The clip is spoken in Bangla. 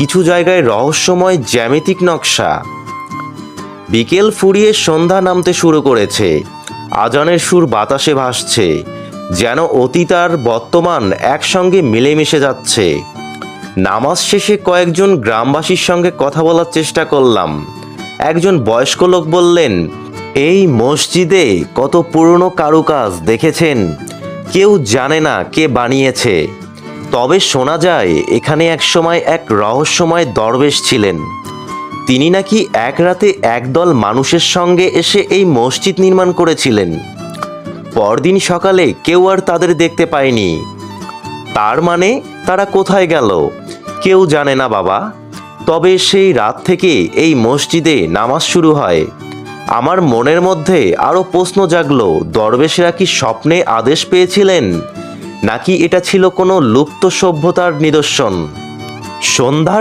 কিছু জায়গায় রহস্যময় জ্যামিতিক নকশা। বিকেল ফুরিয়ে সন্ধ্যা নামতে শুরু করেছে। আজানের সুর বাতাসে ভাসছে, যেন অতীত আর বর্তমান একসঙ্গে মিলেমিশে যাচ্ছে। নামাজ শেষে কয়েকজন গ্রামবাসীর সঙ্গে কথা বলার চেষ্টা করলাম। একজন বয়স্ক লোক বললেন, এই মসজিদে কত পুরনো কারুকাজ দেখেছেন? কেউ জানে না কে বানিয়েছে। তবে শোনা যায়, এখানে একসময় এক রহস্যময় দরবেশ ছিলেন। তিনি নাকি এক রাতে একদল মানুষের সঙ্গে এসে এই মসজিদ নির্মাণ করেছিলেন। পরদিন সকালে কেউ আর তাদের দেখতে পায়নি। তার মানে তারা কোথায় গেল? কেউ জানে না বাবা। তবে সেই রাত থেকে এই মসজিদে নামাজ শুরু হয়। আমার মনের মধ্যে আরও প্রশ্ন জাগলো, দরবেশেরা কি স্বপ্নে আদেশ পেয়েছিলেন? নাকি এটা ছিল কোনো লুপ্ত সভ্যতার নিদর্শন? সন্ধ্যার